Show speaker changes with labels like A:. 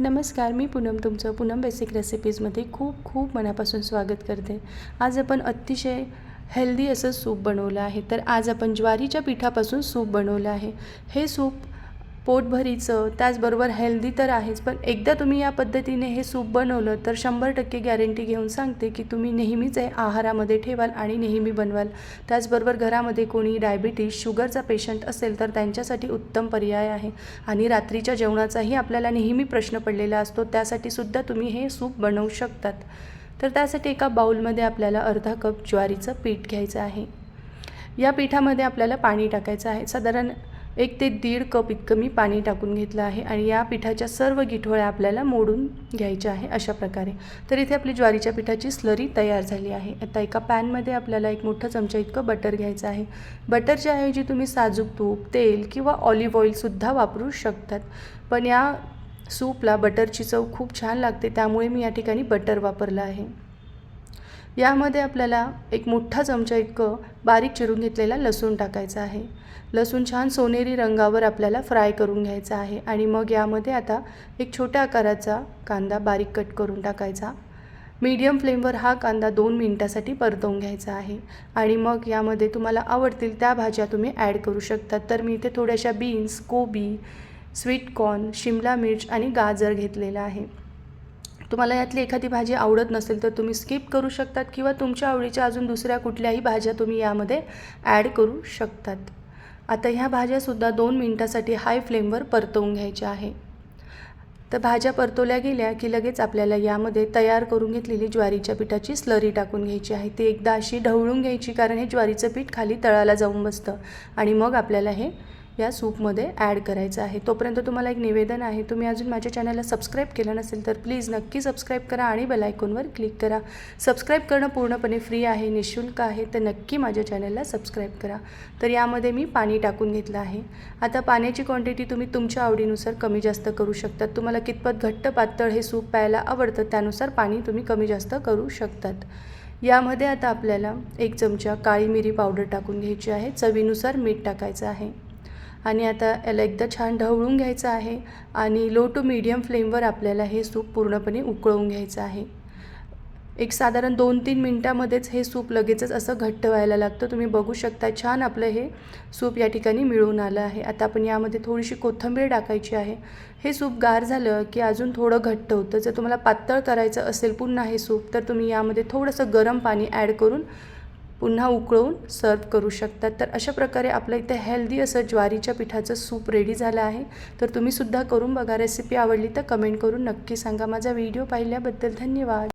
A: नमस्कार मी पूनम तुमचं पूनम बेसिक रेसिपीजमध्ये खूप खूप मनापासून स्वागत करते. आज आपण अतिशय हेल्दी असं सूप बनवलं आहे. तर आज आपण ज्वारीच्या पिठापासून सूप बनवलं आहे. हे सूप पोटभरीचं त्याचबरोबर हेल्दी तर आहेच पण एकदा तुम्ही या पद्धतीने हे सूप बनवलं तर शंभर टक्के गॅरंटी घेऊन सांगते की तुम्ही नेहमीच हे आहारामध्ये ठेवाल आणि नेहमी बनवाल. त्याचबरोबर घरामध्ये कोणी डायबिटीज शुगरचा पेशंट असेल तर त्यांच्यासाठी उत्तम पर्याय आहे. आणि रात्रीच्या जेवणाचाही आपल्याला नेहमी प्रश्न पडलेला असतो त्यासाठी सुद्धा तुम्ही हे सूप बनवू शकतात. तर त्यासाठी एका बाउलमध्ये आपल्याला अर्धा कप ज्वारीचं पीठ घ्यायचं आहे. या पिठामध्ये आपल्याला पाणी टाकायचं आहे. साधारण एक ते दीड कप इतकं मी पाणी टाकून घेतलं आहे आणि या पिठाच्या सर्व गिठोळ्या आपल्याला मोडून घ्यायच्या आहे अशा प्रकारे. तर इथे आपली ज्वारीच्या पिठाची स्लरी तयार झाली आहे. आता एका पॅनमध्ये आपल्याला एक मोठा चमचा इतकं बटर घ्यायचं आहे. बटरच्या ऐवजी तुम्ही साजूक तूप तेल किंवा ऑलिव्ह ऑइलसुद्धा वापरू शकतात. पण या सूपला बटरची चव खूप छान लागते त्यामुळे मी या ठिकाणी बटर वापरलं आहे. यामध्ये आपल्याला एक मोठा चमचा इतकं बारीक चिरून घेतलेला लसूण टाकायचा आहे. लसूण छान सोनेरी रंगावर आपल्याला फ्राय करून घ्यायचा आहे आणि मग यामध्ये आता एक छोट्या आकाराचा कांदा बारीक कट करून टाकायचा. मीडियम फ्लेमवर हा कांदा दोन मिनटासाठी परतवून घ्यायचा आहे आणि मग यामध्ये तुम्हाला आवडतील त्या भाज्या तुम्ही ॲड करू शकतात. तर मी इथे थोड्याशा बीन्स कोबी स्वीट कॉर्न शिमला मिर्च आणि गाजर घेतलेला आहे. तुम्हाला यातली एखादी भाजी आवडत नसेल तर तुम्ही स्किप करू शकतात किंवा तुमच्या आवडीच्या अजून दुसऱ्या कुठल्याही भाज्या तुम्ही यामध्ये ॲड करू शकतात. आता ह्या भाज्यासुद्धा दोन मिनटासाठी हाय फ्लेमवर परतवून घ्यायच्या आहे. तर भाज्या परतवल्या गेल्या की लगेच आपल्याला यामध्ये तयार करून घेतलेली ज्वारीच्या पिठाची स्लरी टाकून घ्यायची आहे. ती एकदा अशी ढवळून घ्यायची कारण हे ज्वारीचं पीठ खाली तळाला जाऊन बसतं आणि मग आपल्याला हे या सूपमध्ये ॲड करायचं आहे. तोपर्यंत तुम्हाला एक निवेदन आहे तुम्ही अजून माझ्या चॅनलला सबस्क्राईब केलं नसेल तर प्लीज नक्की सबस्क्राईब करा आणि बेलायकॉनवर क्लिक करा. सबस्क्राईब करणं पूर्णपणे फ्री आहे निशुल्क आहे तर नक्की माझ्या चॅनलला सबस्क्राईब करा. तर यामध्ये मी पाणी टाकून घेतलं आहे. आता पाण्याची क्वांटिटी तुम्ही तुमच्या आवडीनुसार कमी जास्त करू शकतात. तुम्हाला कितपत घट्ट पातळ हे सूप प्यायला आवडतं त्यानुसार पाणी तुम्ही कमी जास्त करू शकतात. यामध्ये आता आपल्याला एक चमचा काळी मिरी पावडर टाकून घ्यायची आहे. चवीनुसार मीठ टाकायचं आहे. आणि आता याला एकदा छान ढवळून घ्यायचं आहे आणि लो टू मीडियम फ्लेमवर आपल्याला हे सूप पूर्णपणे उकळवून घ्यायचं आहे. एक साधारण दोन तीन मिनटामध्येच हे सूप लगेचच असं घट्ट व्हायला लागतं. तुम्ही बघू शकता छान आपलं हे सूप या ठिकाणी मिळून आलं आहे. आता आपण यामध्ये थोडीशी कोथिंबीर टाकायची आहे. हे सूप गार झालं की अजून थोडं घट्ट होतं. जर तुम्हाला पातळ करायचं असेल पुन्हा हे सूप तर तुम्ही यामध्ये थोडंसं गरम पाणी ॲड करून पुन्हा उकळवून सर्व करू शकतात. तर अशा प्रकारे आपलं इथे हेल्दी असं ज्वारीच्या पिठाचं सूप रेडी झालं आहे. तर तुम्हीसुद्धा करून बघा रेसिपी आवडली तर कमेंट करून नक्की सांगा. माझा व्हिडिओ पाहिल्याबद्दल धन्यवाद.